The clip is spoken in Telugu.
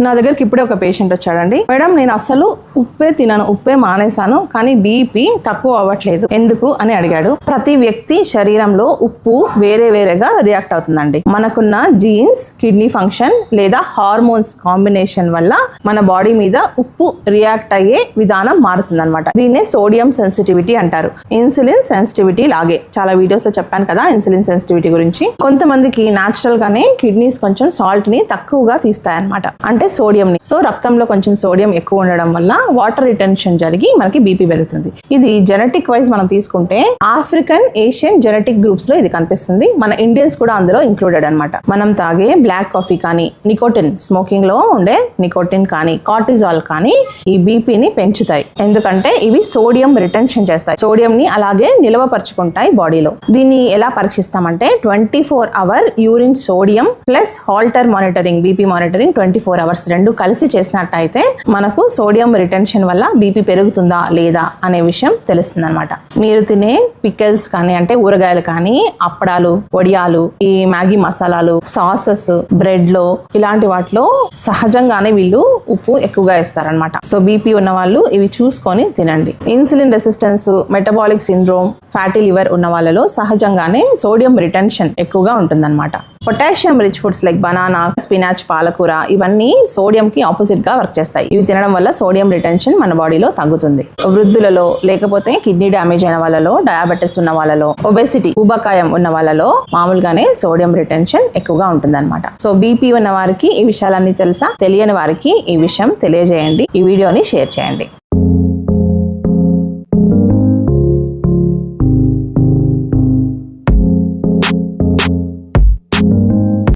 నా దగ్గరికి ఇప్పుడే ఒక పేషెంట్ వచ్చాడండి. మేడం నేను అసలు ఉప్పే తినను ఉప్పే మానేశాను కానీ బీపీ తక్కువ అవ్వట్లేదు. ఎందుకు? అని అడిగాడు. ప్రతి వ్యక్తి శరీరంలో ఉప్పు వేరే వేరేగా రియాక్ట్ అవుతుందండి. మనకున్న జీన్స్ కిడ్నీ ఫంక్షన్ లేదా హార్మోన్స్ కాంబినేషన్ వల్ల మన బాడీ మీద ఉప్పు రియాక్ట్ అయ్యే విధానం మారుతుంది అనమాట దీన్నే సోడియం సెన్సిటివిటీ అంటారు. ఇన్సులిన్ సెన్సిటివిటీ లాగే. చాలా వీడియోస్లో చెప్పాను కదా ఇన్సులిన్ సెన్సిటివిటీ గురించి. కొంతమందికి న్యాచురల్ గానే కిడ్నీస్ కొంచెం సాల్ట్ని తక్కువగా తీస్తాయన్నమాట. అంటే అంటే సోడియం ని. సో రక్తంలో కొంచెం సోడియం ఎక్కువ ఉండడం వల్ల వాటర్ రిటెన్షన్ జరిగి మనకి బీపీ పెరుగుతుంది. ఇది జెనెటిక్ వైజ్ మనం తీసుకుంటే ఆఫ్రికన్ ఏషియన్ జెనెటిక్ గ్రూప్స్లో ఇది కనిపిస్తుంది. మన ఇండియన్స్ కూడా అందులో ఇంక్లూడెడ్ అన్నమాట. మనం తాగే బ్లాక్ కాఫీ కానీ నికోటిన్ స్మోకింగ్లో ఉండే నికోటిన్ కానీ కార్టిజాల్ కానీ ఈ బీపీని పెంచుతాయి. ఎందుకంటే ఇవి సోడియం రిటెన్షన్ చేస్తాయి. సోడియం ని అలాగే నిలవపరుచుకుంటాయి బాడీలో దీన్ని ఎలా పరీక్షిస్తామంటే twenty four hour urine sodium plus Holter monitoring BP monitoring twenty four hours రెండు కలిసి చేసినట్టయితే మనకు సోడియం రిటెన్షన్ వల్ల బీపీ పెరుగుతుందా లేదా అనే విషయం తెలుస్తుంది అనమాట మీరు తినే పికెల్స్ కానీ అంటే ఊరగాయలు కానీ అప్పడాలు వడియాలు ఈ మ్యాగీ మసాలాలు సాసెస్ బ్రెడ్లో ఇలాంటి వాటిలో సహజంగానే వీళ్ళు ఉప్పు ఎక్కువగా ఇస్తారనమాట సో బీపీ ఉన్న వాళ్ళు ఇవి చూసుకొని తినండి. Insulin resistance metabolic syndrome fatty liver ఉన్న వాళ్ళలో సహజంగానే సోడియం రిటెన్షన్ ఎక్కువగా ఉంటుందన్నమాట. Potassium rich foods like banana spinach పాలకూర ఇవన్నీ సోడియం కి ఆపోజిట్గా వర్క్ చేస్తాయి. ఇవి తినడం వల్ల సోడియం రిటెన్షన్ మన బాడీలో తగ్గుతుంది. వృద్ధులలో లేకపోతే కిడ్నీ డ్యామేజ్ అయిన వాళ్ళలో డయాబెటీస్ ఉన్న వాళ్ళలో ఒబెసిటీ ఊబకాయం ఉన్న వాళ్ళలో మామూలుగానే సోడియం రిటెన్షన్ ఎక్కువగా ఉంటుంది సో బీపీ ఉన్న వారికి ఈ విషయాలన్నీ తెలుసా? తెలియని వారికి ఈ విషయం తెలియజేయండి. ఈ వీడియోని షేర్ చేయండి.